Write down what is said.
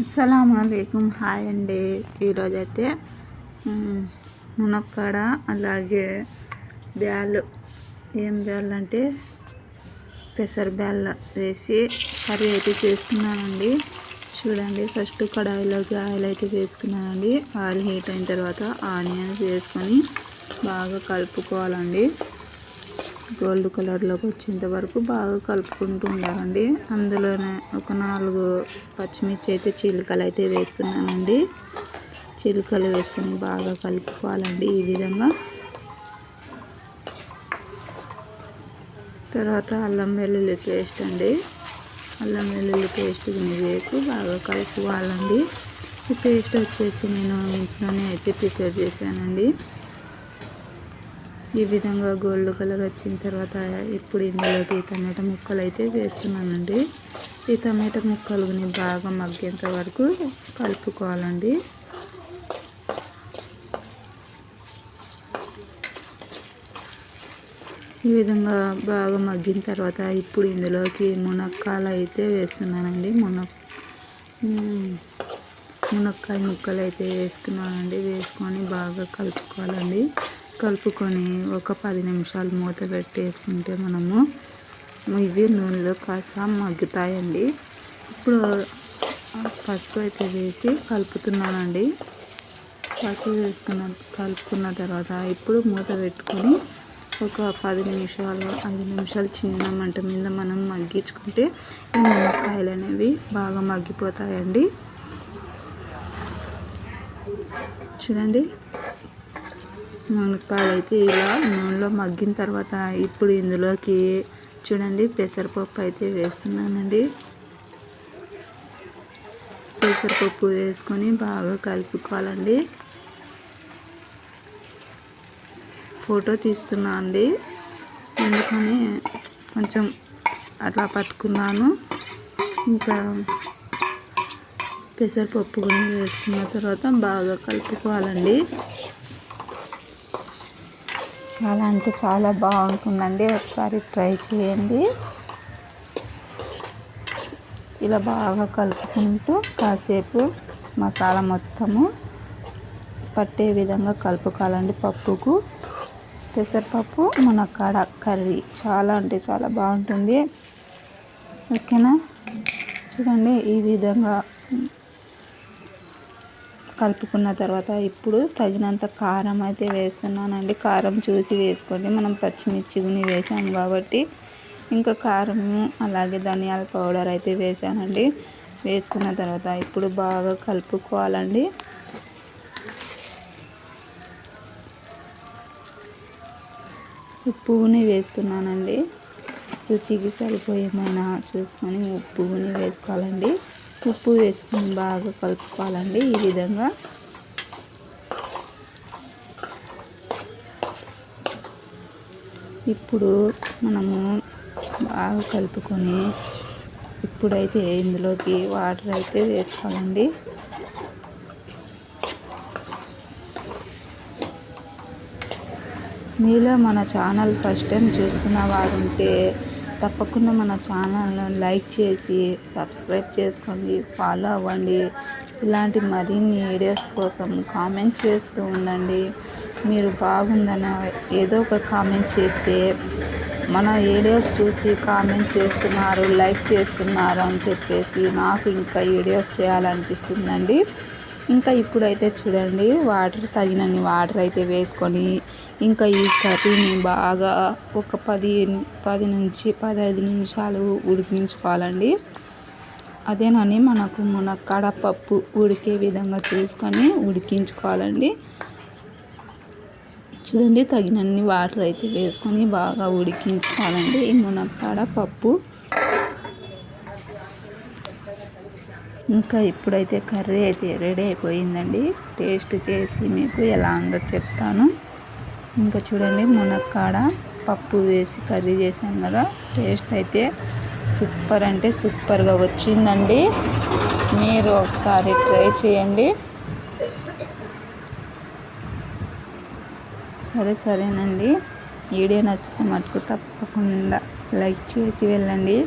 అస్సలం హాయ్ అండి. ఈరోజైతే మునక్కడ మునక్కాడ అలాగే బ్యాళ్ళు ఏం బ్యాళ్ళు అంటే పెసర బ్యాళ్ళ వేసి కర్రీ అయితే చేసుకున్నానండి చూడండి ఫస్ట్ కడాయిలోకి ఆయిల్ అయితే వేసుకున్నానండి. ఆయిల్ హీట్ అయిన తర్వాత ఆనియన్స్ వేసుకొని బాగా కలుపుకోవాలండి. గోల్డ్ కలర్లోకి వచ్చేంత వరకు బాగా కలుపుకుంటూ ఉండాలండి. అందులోనే ఒక నాలుగు పచ్చిమిర్చి అయితే చిలుకలు అయితే వేస్తున్నానండి చిలుకలు వేసుకొని బాగా కలుపుకోవాలండి ఈ విధంగా. తర్వాత అల్లం వెల్లుల్లి పేస్ట్ అండి. అల్లం వెల్లుల్లి పేస్ట్ వేసి బాగా కలుపుకోవాలండి. ఈ పేస్ట్ వచ్చేసి నేను ఇంట్లోనే అయితే ప్రిపేర్ చేశానండి. ఈ విధంగా గోల్డ్ కలర్ వచ్చిన తర్వాత ఇప్పుడు ఇందులోకి టమాటా ముక్కలు అయితే వేస్తున్నానండి. ఈ టమాటా ముక్కలుని బాగా మగ్గేంత వరకు కలుపుకోవాలండి. ఈ విధంగా బాగా మగ్గిన తర్వాత ఇప్పుడు ఇందులోకి మునక్కాయలు అయితే వేస్తున్నానండి. మున మునక్కాయ ముక్కలు అయితే వేసుకున్నానండి. వేసుకొని బాగా కలుపుకోవాలండి. కలుపుకొని ఒక పది నిమిషాలు మూత పెట్టేసుకుంటే మనము ఇవి నూనెలో కాస్త మగ్గుతాయండి. ఇప్పుడు పసుపు అయితే వేసి కలుపుతున్నానండి. పసుపు వేసుకున్న కలుపుకున్న తర్వాత ఇప్పుడు మూత పెట్టుకొని ఒక పది నిమిషాలు ఐదు నిమిషాలు చిన్న మంట మీద మనం మగ్గించుకుంటే ఈ నిమ్మకాయలు అనేవి బాగా మగ్గిపోతాయండి. చూడండి. మునక్కాయలు అయితే ఇలా నూనెలో మగ్గిన తర్వాత ఇప్పుడు ఇందులోకి చూడండి పెసరపప్పు అయితే వేస్తున్నానండి. పెసరపప్పు వేసుకొని బాగా కలుపుకోవాలండి. ఫోటో తీస్తున్నా అండి. ఎందుకని కొంచెం అట్లా పట్టుకున్నాను. ఇంకా పెసరపప్పు కూడా వేసుకున్న తర్వాత బాగా కలుపుకోవాలండి. చాలా అంటే చాలా బాగుంటుందండి. ఒకసారి ట్రై చేయండి. ఇలా బాగా కలుపుకుంటూ కాసేపు మసాలా మొత్తము పట్టే విధంగా కలుపుకోవాలండి పప్పుకు. పెసరపప్పు మునక్కాడ కర్రీ చాలా అంటే చాలా బాగుంటుంది. ఓకేనా? చూడండి ఈ విధంగా కలుపుకున్న తర్వాత ఇప్పుడు తగినంత కారం అయితే వేస్తున్నానండి. కారం చూసి వేసుకోండి. మనం పచ్చిమిర్చి గుని వేసాం కాబట్టి ఇంకా కారము అలాగే ధనియాల పౌడర్ అయితే వేసానండి. వేసుకున్న తర్వాత ఇప్పుడు బాగా కలుపుకోవాలండి. ఉప్పుని వేస్తున్నానండి. రుచికి సరిపోయేమైనా చూసుకొని ఉప్పుని వేసుకోవాలండి. ఉప్పు వేసుకొని బాగా కలుపుకోవాలండి ఈ విధంగా. ఇప్పుడు మనము బాగా కలుపుకొని ఇప్పుడైతే ఇందులోకి వాటర్ అయితే వేసుకోవాలండి. మీలో మన ఛానల్ ఫస్ట్ టైం చూస్తున్న వారు ఉంటే తప్పకుండా మన ఛానల్ను లైక్ చేసి సబ్స్క్రైబ్ చేసుకోండి ఫాలో అవ్వండి. ఇలాంటి మరిన్ని వీడియోస్ కోసం కామెంట్ చేస్తూ ఉండండి. మీరు బాగుందని ఏదో ఒక కామెంట్ చేస్తే మన వీడియోస్ చూసి కామెంట్ చేస్తున్నారు లైక్ చేస్తున్నారు అని చెప్పేసి నాకు ఇంకా వీడియోస్ చేయాలనిపిస్తుందండి. ఇంకా ఇప్పుడైతే చూడండి వాటర్ తగినన్ని వాటర్ అయితే వేసుకొని ఇంకా ఈ కర్రీని బాగా ఒక పది పది నుంచి పదహైదు నిమిషాలు ఉడికించుకోవాలండి. అదేనని మనకు మునక్కాడ పప్పు ఉడికే విధంగా చూసుకొని ఉడికించుకోవాలండి. చూడండి తగినన్ని వాటర్ అయితే వేసుకొని బాగా ఉడికించుకోవాలండి ఈ మునక్కాడ పప్పు. ఇంకా ఇప్పుడైతే కర్రీ అయితే రెడీ అయిపోయిందండి. టేస్ట్ చేసి మీకు ఎలా ఉందో చెప్తాను. ఇంకా చూడండి మునక్కాడ పప్పు వేసి కర్రీ చేశాను కదా. టేస్ట్ అయితే సూపర్ అంటే సూపర్గా వచ్చిందండి. మీరు ఒకసారి ట్రై చేయండి. సరే సరేనండి. వీడియో నచ్చితే మటుకు తప్పకుండా లైక్ చేసి వెళ్ళండి.